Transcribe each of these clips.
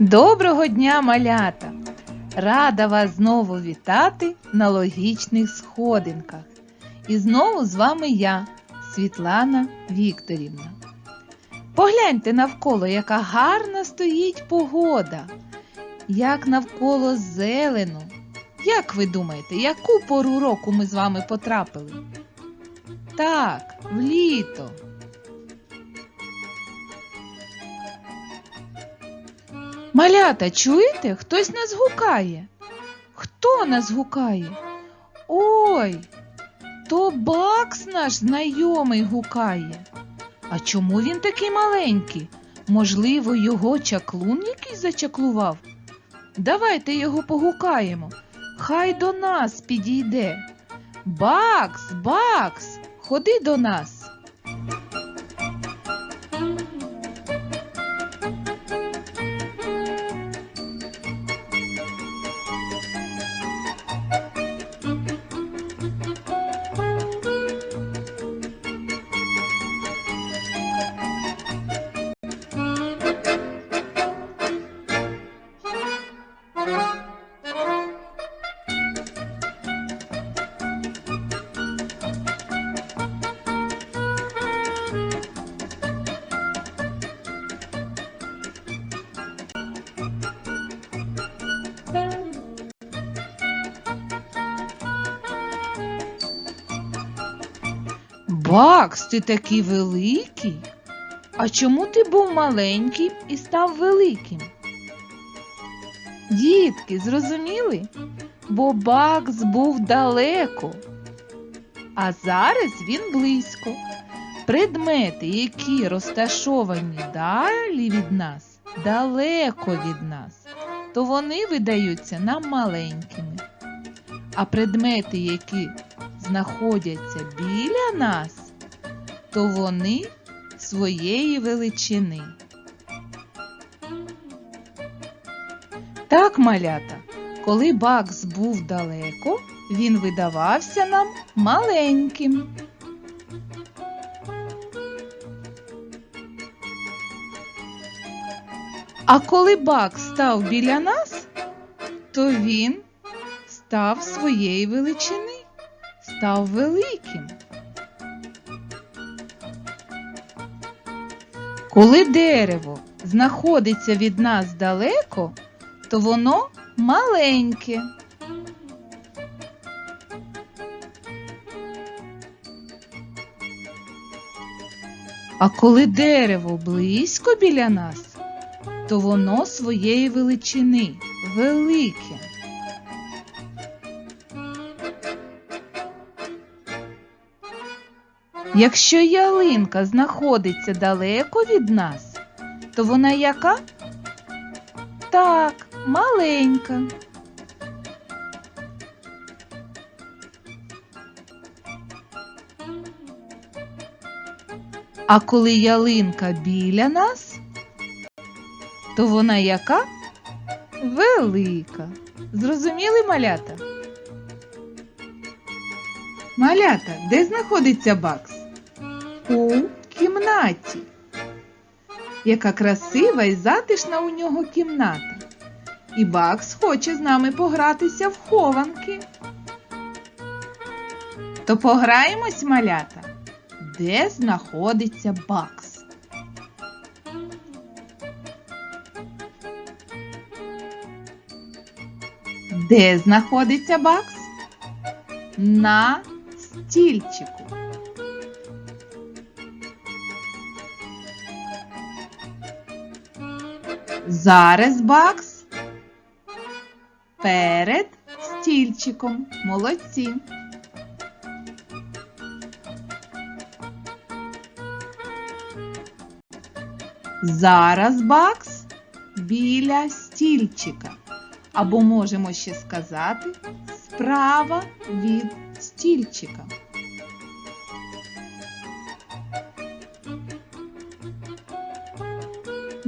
Доброго дня, малята! Рада вас знову вітати на логічних сходинках. І знову з вами я, Світлана Вікторівна. Погляньте навколо, яка гарна стоїть погода, як навколо зелено. Як ви думаєте, яку пору року ми з вами потрапили? Так, в літо. Малята, чуєте? Хтось нас гукає. Хто нас гукає? Ой, то Бакс наш знайомий гукає. А чому він такий маленький? Можливо, його чаклун якийсь зачаклував? Давайте його погукаємо. Хай до нас підійде. Бакс, Бакс, ходи до нас. Бакс, ти такий великий. А чому ти був маленьким і став великим? Дітки, зрозуміли? Бо Бакс був далеко, а зараз він близько. Предмети, які розташовані далі від нас, далеко від нас, то вони видаються нам маленькими. А предмети, які знаходяться біля нас, то вони своєї величини. Так, малята, коли Бакс був далеко, він видавався нам маленьким. А коли Бакс став біля нас, то він став своєї величини, став великим. Коли дерево знаходиться від нас далеко, то воно маленьке. А коли дерево близько біля нас, то воно своєї величини велике. Якщо ялинка знаходиться далеко від нас, то вона яка? Так, маленька. А коли ялинка біля нас, то вона яка? Велика. Зрозуміли малята? Малята, де знаходиться Бакс? У кімнаті. Яка красива і затишна у нього кімната. І Бакс хоче з нами погратися в хованки. То пограємось, малята, де знаходиться Бакс. Де знаходиться Бакс? На стільчику. Зараз Бакс перед стільчиком. Молодці. Зараз Бакс біля стільчика. Або можемо ще сказати справа від стільчика.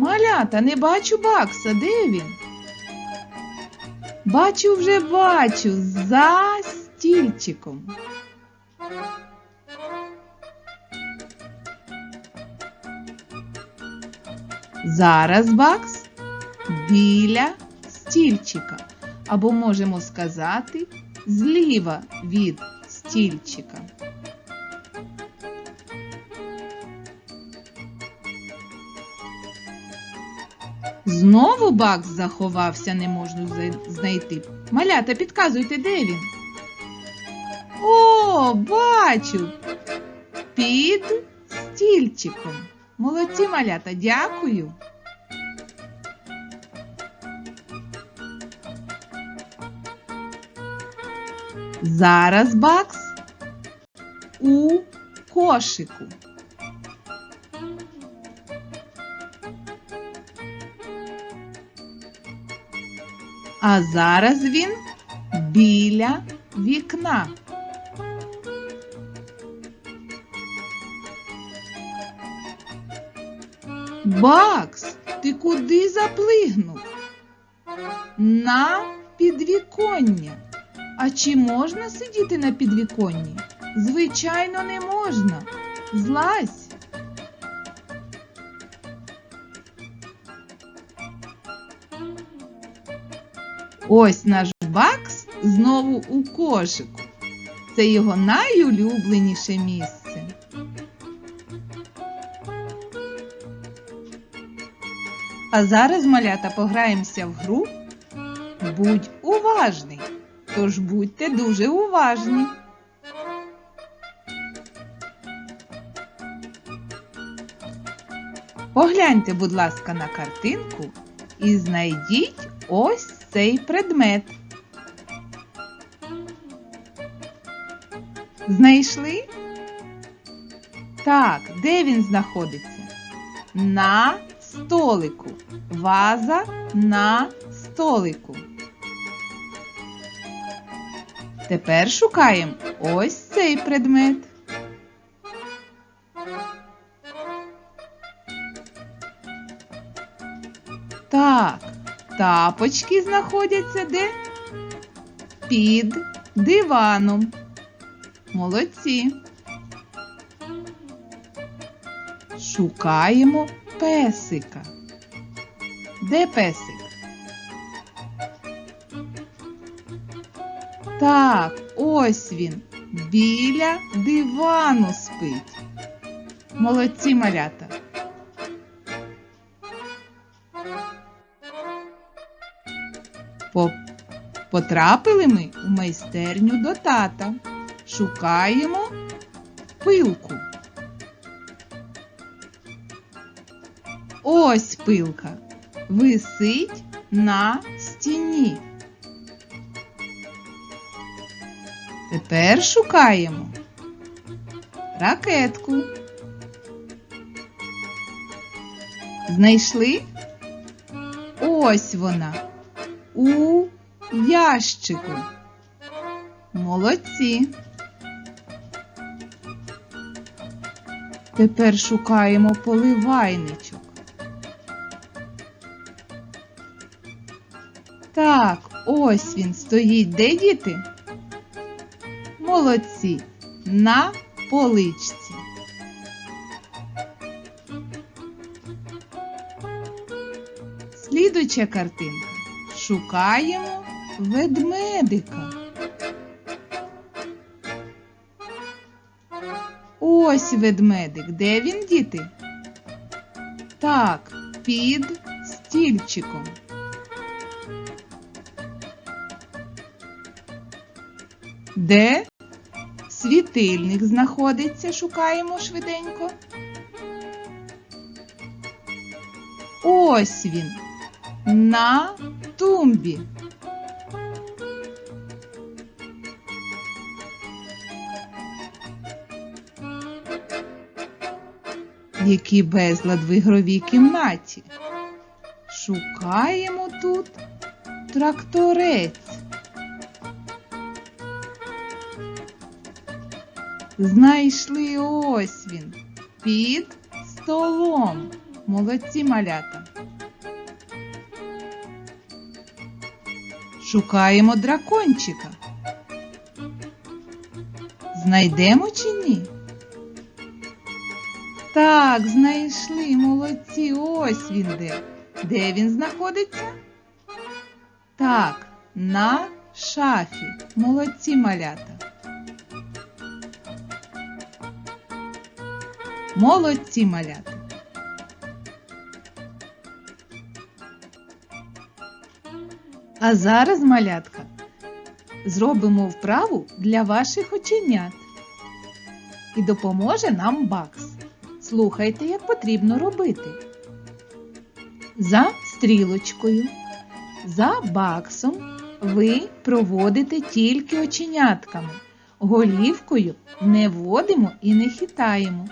Малята, не бачу Бакса, де він? Бачу вже бачу за стільчиком. Зараз Бакс біля стільчика. Або можемо сказати зліва від стільчика. Знову Бакс заховався, не можна знайти. Малята, підказуйте, де він? О, бачу! Під стільчиком. Молодці малята, дякую. Зараз Бакс у кошику. А зараз він біля вікна. Бакс, ти куди заплигнув? На підвіконня. А чи можна сидіти на підвіконні? Звичайно, не можна. Злазь. Ось наш Бакс знову у кошику. Це його найулюбленіше місце. А зараз, малята, пограємося в гру. Будь уважний. Тож будьте дуже уважні. Погляньте, будь ласка, на картинку і знайдіть ось цей предмет. Знайшли? Так, де він знаходиться? На столику. Ваза на столику. Тепер шукаємо ось цей предмет. Так, тапочки знаходяться де? Під диваном. Молодці. Шукаємо песика. Де песик? Так, ось він. Біля дивану спить. Молодці малята. Потрапили ми у майстерню до тата. Шукаємо пилку. Ось пилка. Висить на стіні. Тепер шукаємо ракетку. Знайшли? Ось вона у ящику. Молодці. Тепер шукаємо поливайничок. Так, ось він стоїть. Де діти? Молодці. На поличці. Слідуюча картинка. Шукаємо ведмедика. Ось ведмедик. Де він, діти? Так, під стільчиком. Де світильник знаходиться? Шукаємо швиденько. Ось він. На тумбі. Який безлад в ігровій кімнаті. Шукаємо тут тракторець. Знайшли ось він під столом. Молодці малята. Шукаємо дракончика. Знайдемо чи ні? Так, знайшли, молодці, ось він де. Де він знаходиться? Так, на шафі. Молодці малята. Молодці малята. А зараз, малятка, зробимо вправу для ваших оченят. І допоможе нам Бакс. Слухайте, як потрібно робити. За стрілочкою, за баксом ви проводите тільки оченятками. Голівкою не водимо і не хитаємо.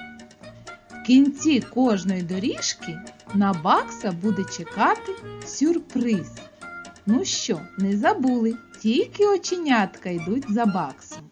В кінці кожної доріжки на бакса буде чекати сюрприз. Ну що, не забули, тільки оченятка йдуть за баксом.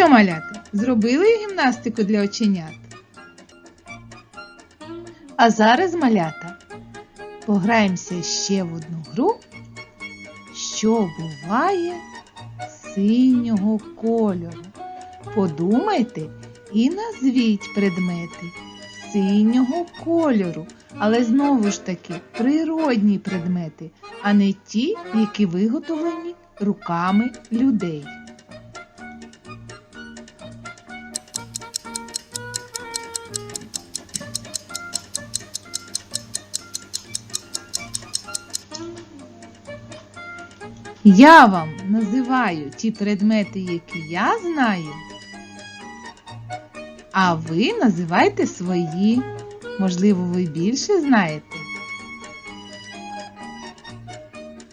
Що, малята, зробили гімнастику для оченят? А зараз, малята, пограємося ще в одну гру, що буває синього кольору. Подумайте і назвіть предмети синього кольору, але знову ж таки природні предмети, а не ті, які виготовлені руками людей. Я вам називаю ті предмети, які я знаю, а ви називайте свої. Можливо, ви більше знаєте.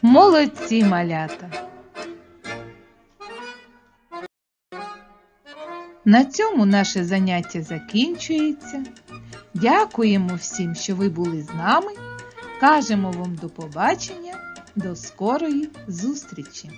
Молодці малята! На цьому наше заняття закінчується. Дякуємо всім, що ви були з нами. Кажемо вам до побачення, до скорої зустрічі!